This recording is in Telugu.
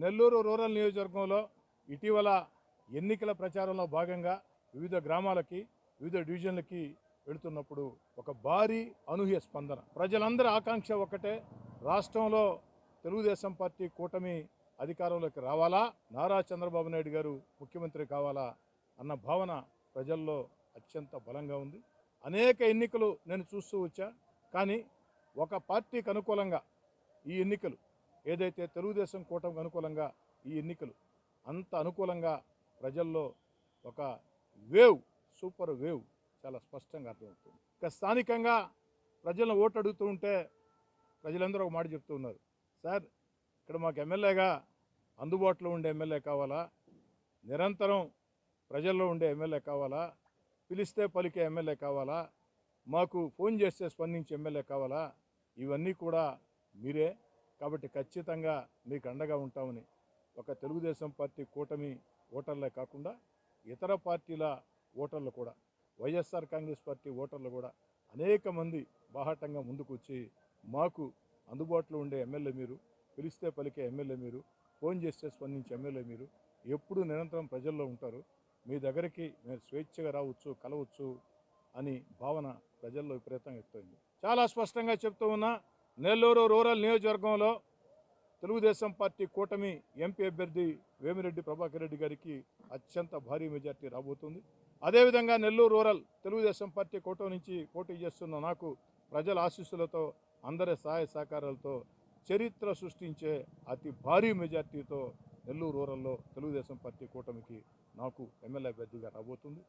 నెల్లూరు రూరల్ నియోజకవర్గంలో ఇటీవల ఎన్నికల ప్రచారంలో భాగంగా వివిధ గ్రామాలకి వివిధ డివిజన్లకి వెళుతున్నప్పుడు ఒక భారీ అనూహ్య స్పందన. ప్రజలందరి ఆకాంక్ష ఒకటే రాష్ట్రంలో తెలుగుదేశం పార్టీ కూటమి అధికారంలోకి రావాలా నారా చంద్రబాబు నాయుడు గారు ముఖ్యమంత్రి కావాలా అన్న భావన ప్రజల్లో అత్యంత బలంగా ఉంది. అనేక ఎన్నికలు నేను చూస్తూ వచ్చా కానీ ఒక పార్టీకి అనుకూలంగా ఈ ఎన్నికలు ఏదైతే తెలుగుదేశం కూటమికి అనుకూలంగా ఈ ఎన్నికలు అంత అనుకూలంగా ప్రజల్లో ఒక వేవ్ సూపర్ వేవ్ చాలా స్పష్టంగా అర్థమవుతుంది. ఇక స్థానికంగా ప్రజలను ఓటు అడుగుతూ ఉంటే ప్రజలందరూ ఒక మాట చెప్తూ ఉన్నారు. సార్ ఇక్కడ మాకు ఎమ్మెల్యేగా అందుబాటులో ఉండే ఎమ్మెల్యే కావాలా? నిరంతరం ప్రజల్లో ఉండే ఎమ్మెల్యే కావాలా? పిలిస్తే పలికే ఎమ్మెల్యే కావాలా? మాకు ఫోన్ చేస్తే స్పందించే ఎమ్మెల్యే కావాలా? ఇవన్నీ కూడా మీరే కాబట్టి ఖచ్చితంగా మీకు అండగా ఉంటామని ఒక తెలుగుదేశం పార్టీ కూటమి ఓటర్లే కాకుండా ఇతర పార్టీల ఓటర్లు కూడా వైఎస్ఆర్ కాంగ్రెస్ పార్టీ ఓటర్లు కూడా అనేక మంది బాహాటంగా ముందుకు వచ్చి మాకు అందుబాటులో ఉండే ఎమ్మెల్యే మీరు పిలిస్తే పలికే ఎమ్మెల్యే మీరు ఫోన్ చేస్తే స్పందించే ఎమ్మెల్యే మీరు ఎప్పుడు నిరంతరం ప్రజల్లో ఉంటారు. మీ దగ్గరికి మీరు స్వేచ్ఛగా రావచ్చు కలవచ్చు అని భావన ప్రజల్లో విపరీతంగా ఎక్కువైంది చాలా స్పష్టంగా చెప్తూ ఉన్నా నెల్లూరు రూరల్ నియోజకవర్గంలో తెలుగుదేశం పార్టీ కూటమి ఎంపీ అభ్యర్థి వేమిరెడ్డి ప్రభాకర్ రెడ్డి గారికి అత్యంత భారీ మెజార్టీ రాబోతుంది. అదేవిధంగా నెల్లూరు రూరల్ తెలుగుదేశం పార్టీ కూటమి నుంచి పోటీ చేస్తున్న నాకు ప్రజల ఆశీస్సులతో అందరి సహాయ సహకారాలతో చరిత్ర సృష్టించే అతి భారీ మెజార్టీతో నెల్లూరు రూరల్లో తెలుగుదేశం పార్టీ కూటమికి నాకు ఎమ్మెల్యే అభ్యర్థిగా రాబోతుంది.